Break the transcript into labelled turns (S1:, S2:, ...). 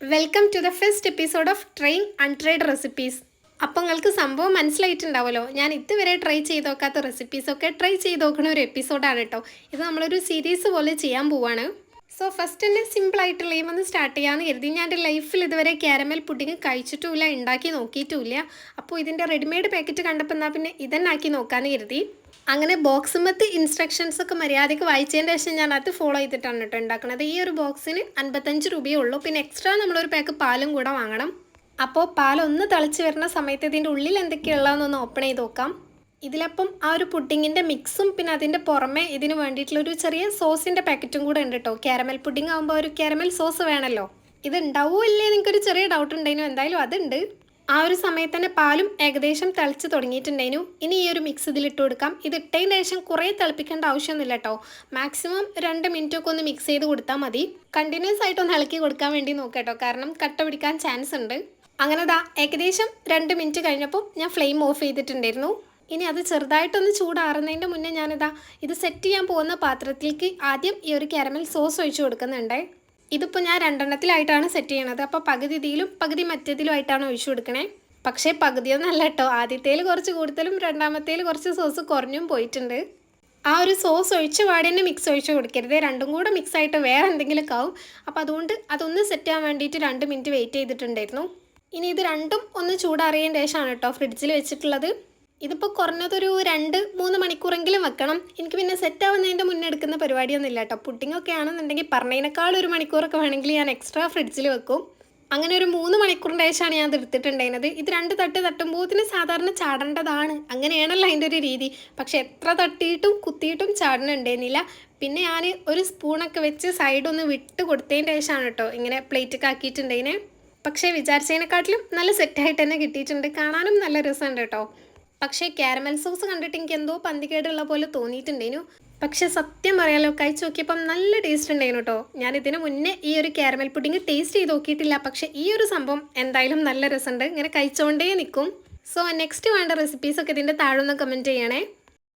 S1: Welcome to the first episode of train untried recipes അപ്പോൾ നിങ്ങൾക്ക് സംഭവം മനസ്സിലായിട്ടുണ്ടാവുമല്ലോ. ഞാൻ ഇതുവരെ ട്രൈ ചെയ്ത് നോക്കാത്ത റെസിപ്പീസൊക്കെ ട്രൈ ചെയ്ത് നോക്കുന്ന ഒരു എപ്പിസോഡാണ് കേട്ടോ ഇത് നമ്മളൊരു സീരീസ് പോലെ ചെയ്യാൻ പോവാണ്. സോ ഫസ്റ്റ് തന്നെ സിമ്പിൾ ആയിട്ടുള്ള ഈ ഒന്ന് സ്റ്റാർട്ട് ചെയ്യാമെന്ന് കരുതി. ഞാൻ എന്റെ ലൈഫിൽ ഇതുവരെ കാരമൽ പുഡിങ് കഴിച്ചിട്ടുമില്ല ഉണ്ടാക്കി നോക്കിയിട്ടുമില്ല. അപ്പോൾ ഇതിന്റെ റെഡിമെയ്ഡ് പാക്കറ്റ് കണ്ടപ്പോൾ എന്നാൽ പിന്നെ ഇതന്നെ ആക്കി നോക്കാമെന്ന് കരുതി. അങ്ങനെ ബോക്സുമത്ത് ഇൻസ്ട്രക്ഷൻസ് ഒക്കെ മര്യാദയ്ക്ക് വായിച്ചതിന് ശേഷം ഞാൻ അത് ഫോളോ ചെയ്തിട്ടാണ് കേട്ടോ ഉണ്ടാക്കുന്നത് ഈ ഒരു ബോക്സിന് അൻപത്തഞ്ച് രൂപയേ ഉള്ളൂ. പിന്നെ എക്സ്ട്രാ നമ്മളൊരു പാക്ക് പാലും കൂടെ വാങ്ങണം. അപ്പോൾ പാലൊന്ന് തിളച്ച് വരുന്ന സമയത്ത് ഇതിന്റെ ഉള്ളിൽ എന്തൊക്കെയുള്ളതെന്നൊന്ന് ഓപ്പൺ ചെയ്ത് നോക്കാം. ഇതിലപ്പം ആ ഒരു പുഡിങ്ങിന്റെ മിക്സും പിന്നെ അതിന്റെ പുറമെ ഇതിന് വേണ്ടിയിട്ടുള്ളൊരു ചെറിയ സോസിന്റെ പാക്കറ്റും കൂടെ ഉണ്ട് കേട്ടോ കാരമൽ പുഡിംഗ് ആകുമ്പോൾ ഒരു കാരമൽ സോസ് വേണമല്ലോ ഇത് ഉണ്ടാവോ ഇല്ലേ നിങ്ങൾക്കൊരു ചെറിയ ഡൗട്ട് ഉണ്ടായിരുന്നു എന്തായാലും അതുണ്ട്. ആ ഒരു സമയത്ത് തന്നെ പാലും ഏകദേശം തിളച്ച് തുടങ്ങിയിട്ടുണ്ടായിരുന്നു ഇനി ഈ ഒരു മിക്സ് ഇതിലിട്ട് കൊടുക്കാം. ഇത് ഇട്ടതിന് ശേഷം കുറേ തിളപ്പിക്കേണ്ട ആവശ്യമൊന്നുമില്ല കേട്ടോ മാക്സിമം രണ്ട് മിനിറ്റ് ഒക്കെ ഒന്ന് മിക്സ് ചെയ്ത് കൊടുത്താൽ മതി. കണ്ടിന്യൂസ് ആയിട്ട് ഒന്ന് ഇളക്കി കൊടുക്കാൻ വേണ്ടി നോക്കാം കേട്ടോ കാരണം കട്ട പിടിക്കാൻ ചാൻസ് ഉണ്ട്. അങ്ങനെ ദാ ഏകദേശം രണ്ട് മിനിറ്റ് കഴിഞ്ഞപ്പോൾ ഞാൻ ഫ്ലെയിം ഓഫ് ചെയ്തിട്ടുണ്ടായിരുന്നു. ഇനി അത് ചെറുതായിട്ടൊന്ന് ചൂടാറുന്നതിന്റെ മുന്നേ ഞാനിതാ ഇത് സെറ്റ് ചെയ്യാൻ പോകുന്ന പാത്രത്തിലേക്ക് ആദ്യം ഈ ഒരു കാരമൽ സോസ് ഒഴിച്ചു കൊടുക്കുന്നുണ്ട്. ഇതിപ്പോൾ ഞാൻ രണ്ടെണ്ണത്തിലായിട്ടാണ് സെറ്റ് ചെയ്യണത്. അപ്പോൾ പകുതി ഇതിലും പകുതി മറ്റേതിലും ആയിട്ടാണ് ഒഴിച്ചു കൊടുക്കണേ. പക്ഷേ പകുതിയൊന്നല്ല കേട്ടോ ആദ്യത്തേൽ കുറച്ച് കൂടുതലും രണ്ടാമത്തേൽ കുറച്ച് സോസ് കുറഞ്ഞും പോയിട്ടുണ്ട്. ആ ഒരു സോസ് ഒഴിച്ച് പാടി തന്നെ മിക്സ് ഒഴിച്ച് കൊടുക്കരുത്. രണ്ടും കൂടെ മിക്സ് ആയിട്ട് വേറെ എന്തെങ്കിലുമൊക്കെ ആവും. അപ്പോൾ അതുകൊണ്ട് അതൊന്ന് സെറ്റ് ചെയ്യാൻ വേണ്ടിയിട്ട് രണ്ട് മിനിറ്റ് വെയിറ്റ് ചെയ്തിട്ടുണ്ടായിരുന്നു. ഇനി ഇത് രണ്ടും ഒന്ന് ചൂടാറിയതിന് ശേഷമാണ് കേട്ടോ ഫ്രിഡ്ജിൽ വെച്ചിട്ടുള്ളത്. ഇതിപ്പോൾ കുറഞ്ഞതൊരു രണ്ട് മൂന്ന് മണിക്കൂറെങ്കിലും വെക്കണം. എനിക്ക് പിന്നെ സെറ്റ് ആവുന്നതിന്റെ മുന്നേ എടുക്കുന്ന പരിപാടിയൊന്നും ഇല്ല കേട്ടോ പുട്ടിങ്ങൊക്കെ ആണെന്നുണ്ടെങ്കിൽ പറഞ്ഞതിനേക്കാൾ ഒരു മണിക്കൂറൊക്കെ വേണമെങ്കിൽ ഞാൻ എക്സ്ട്രാ ഫ്രിഡ്ജിൽ വെക്കും. അങ്ങനെ ഒരു മൂന്ന് മണിക്കൂറിന്റെ ശേഷമാണ് ഞാൻ എടുത്തിട്ടുണ്ടായിരുന്നത്. ഇത് രണ്ട് തട്ട് തട്ടുമ്പോത്തിന് സാധാരണ ചാടേണ്ടതാണ്. അങ്ങനെയാണല്ലോ അതിന്റെ ഒരു രീതി. പക്ഷെ എത്ര തട്ടിയിട്ടും കുത്തിയിട്ടും ചാടണുണ്ടായിരുന്നില്ല. പിന്നെ ഞാൻ ഒരു സ്പൂണൊക്കെ വെച്ച് സൈഡ് ഒന്ന് വിട്ട് കൊടുത്തതിന്റെ ശേഷമാണ് കേട്ടോ ഇങ്ങനെ പ്ലേറ്റൊക്കെ ആക്കിയിട്ടുണ്ടതിനെ പക്ഷേ വിചാരിച്ചതിനെക്കാട്ടിലും നല്ല സെറ്റായിട്ട് തന്നെ കിട്ടിയിട്ടുണ്ട്. കാണാനും നല്ല രസമുണ്ട് കേട്ടോ. പക്ഷേ കാരമൽ സോസ് കണ്ടിട്ട് എനിക്ക് എന്തോ പന്തികേടുള്ള പോലെ തോന്നിയിട്ടുണ്ടേനു. പക്ഷെ സത്യം പറയാലോ കഴിച്ചു നോക്കിയപ്പം നല്ല ടേസ്റ്റ് ഉണ്ടായിരുന്നു കേട്ടോ ഞാൻ ഇതിനു മുന്നേ ഈ ഒരു കാരമൽ പുഡിങ് ടേസ്റ്റ് ചെയ്ത് നോക്കിയിട്ടില്ല. പക്ഷേ ഈ ഒരു സംഭവം എന്തായാലും നല്ല രസമുണ്ട്. ഇങ്ങനെ കഴിച്ചുകൊണ്ടേ നിൽക്കും. സോ നെക്സ്റ്റ് വേണ്ട റെസിപ്പീസൊക്കെ ഇതിന്റെ താഴെ ഒന്ന് കമന്റ് ചെയ്യണേ.